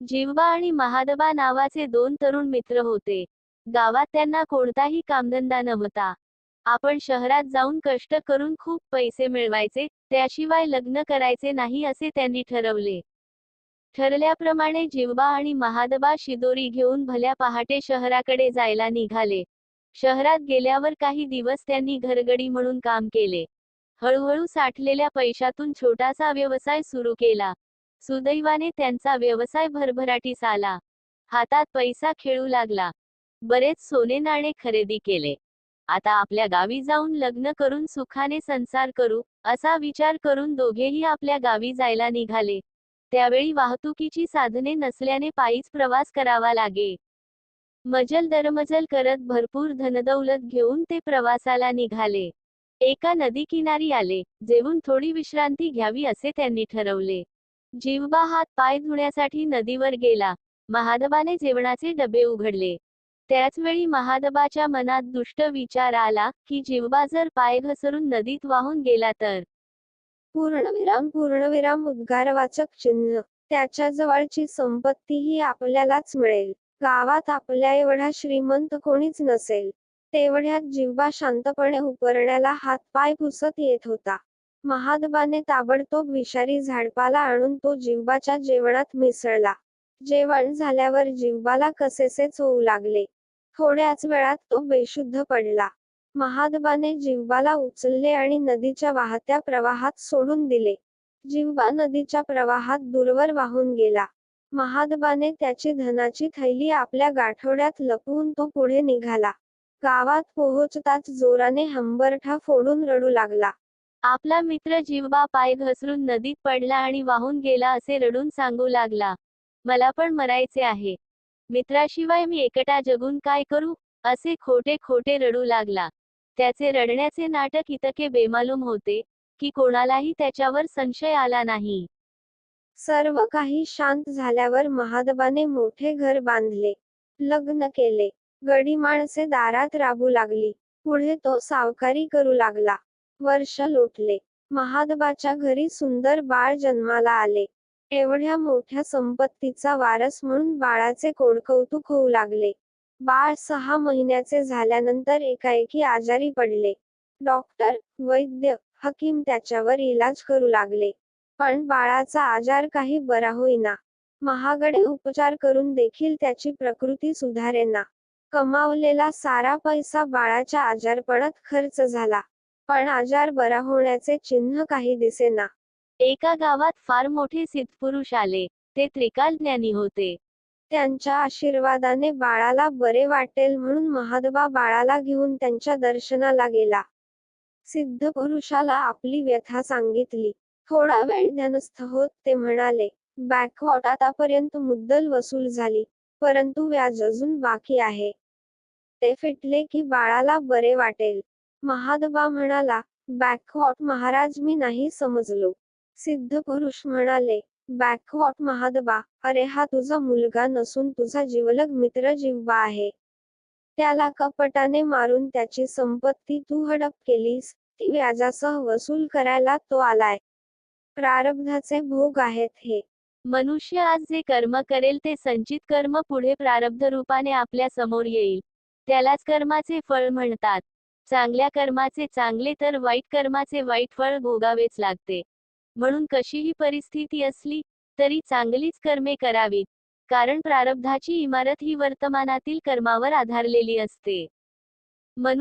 जिवबा आणि महादबा नावाचे दोन तरुण मित्र होते. गावात त्यांना कोणताही कामधंदा नव्हता. आपण शहरात जाऊन कष्ट करून खूप पैसे मिळवायचे त्याशिवाय लग्न करायचे नाही असे त्यांनी ठरवले. ठरल्याप्रमाणे जिवबा आणि महादबा शिदोरी घेऊन भल्या पहाटे शहराकडे जायला निघाले. शहरात गेल्यावर काही दिवस त्यांनी घरगडी म्हणून काम केले. हळूहळू साठलेल्या पैशातून छोटासा व्यवसाय सुरू केला. सुदैवाने त्यांचा व्यवसाय भरभराटीस आला. हातात पैसा खेळू लागला. बरेच सोने नाणे खरेदी केले. आता आपल्या गावी जाऊन लग्न करून सुखाने संसार करू असा विचार करून दोघेही आपल्या गावी जायला निघाले. त्यावेळी वाहतुकीची साधने नसल्याने पायीच प्रवास करावा लागे. मजल दरमजल करत भरपूर धनदौलत घेऊन ते प्रवासाला निघाले. एका नदी किनारी आले जेवून थोडी विश्रांती घ्यावी असे त्यांनी ठरवले. जीवबा हात पाय धुण्यासाठी नदीवर गेला. महादबाने जेवणाचे डबे उघडले. त्याचवेळी महादबाच्या मनात दुष्ट विचार आला की जीवबा जर पाय घसरून नदीत वाहून गेला तर. पूर्णविराम पूर्णविराम उद्गारवाचक चिन्ह. त्याच्या जवळची संपत्ती ही आपल्यालाच मिळेल. गावात आपल्या एवढा श्रीमंत कोणीच नसेल. तेवढ्यात जीवबा शांतपणे उपरण्याला हात पाय पुसत येत होता. महादबाने ताबडतोब विषारी झाडपाला आणून तो जिवबाच्या जेवणात मिसळला. जेवण झाल्यावर जिवबाला कसेसे चोऊ लागले? थोड्याच वेळात तो बेशुद्ध पडला. महादबाने जिवबाला उचलले आणि नदीच्या वाहत्या प्रवाहात सोडून दिले. जिवबा नदीच्या प्रवाहात दूरवर वाहून गेला. महादबाने त्याची धनाची थैली आपल्या गाठोड्यात लपवून तो पुढे निघाला. गावात पोहोचताच जोराने हंबरठा फोडून रडू लागला. आपला मित्र जीवबा पाय घसरून नदीत पडला आणि वाहून गेला असे रडून सांगू लागला मला पण मरायचे आहे. मित्राशिवाय मी एकटा जगून काय करू? असे खोटे खोटे रडू लागला. त्याचे रडण्याचे नाटक इतके बेमालूम होते की कोणालाही त्याच्यावर संशय आला नाही. सर्व काही शांत झाल्यावर महादबाने मोठे घर बांधले लग्न केले. गडी माणसे दारात राबू लागली. पुढे तो सावकारी करू लागला. वर्ष लोटले. महादबाच्या घरी सुंदर बाळ जन्माला आले. एवढ्या मोठ्या संपत्तीचा वारस म्हणून बाळाचे कोडकौतुक होऊ लागले. बाळ सहा महिन्याचे झाल्यानंतर एकाएकी आजारी पडले. डॉक्टर वैद्य हकीम त्याच्यावर इलाज करू लागले. पण बाळाचा आजार काही बरा होईना. महागडे उपचार करून देखील त्याची प्रकृती सुधारेना. कमावलेला सारा पैसा बाळाच्या आजारपणात खर्च झाला. पण आजार बरा होण्याचे चिन्ह काही दिसेना. एका गावात फार मोठे सिद्धपुरुष आले ते त्रिकाल ज्ञानी होते. त्यांच्या आशीर्वादाने बाळाला बरे वाटेल म्हणून महादबा बाळाला घेऊन त्यांच्या दर्शनाला गेला. सिद्ध पुरुषाला आपली व्यथा सांगितली. थोडा वेळ ध्यानस्थ होत ते म्हणाले. बॅकवॉट आतापर्यंत मुद्दल वसूल झाली परंतु व्याज अजून बाकी आहे. ते फिटले की बाळाला बरे वाटेल. महादबा म्हणाला बॅकवॉट महाराज मी नाही समजलो. सिद्ध पुरुष म्हणाले बॅकवॉट महादबा अरे हा तुझा मुलगा नसून तुझा जीवलग मित्र जिव्हा आहे. त्याला कपटाने मारून त्याची संपत्ती तू हडप केलीस ती व्याजासह वसूल करायला तो आलाय. प्रारब्धाचे भोग आहेत हे. मनुष्य आज जे कर्म करेल ते संचित कर्म पुढे प्रारब्ध रूपाने आपल्यासमोर येईल. त्यालाच कर्माचे फळ म्हणतात. चांगल्या कर्माचे चांगले तर वाईट कर्माचे वाईट फळ भोगावेच लागते. म्हणून कशीही परिस्थिती असली तरी चांगलीच कर्मे करावीत. कारण प्रारब्धाची इमारत ही वर्तमानातील कर्मावर आधारलेली असते. म्हणून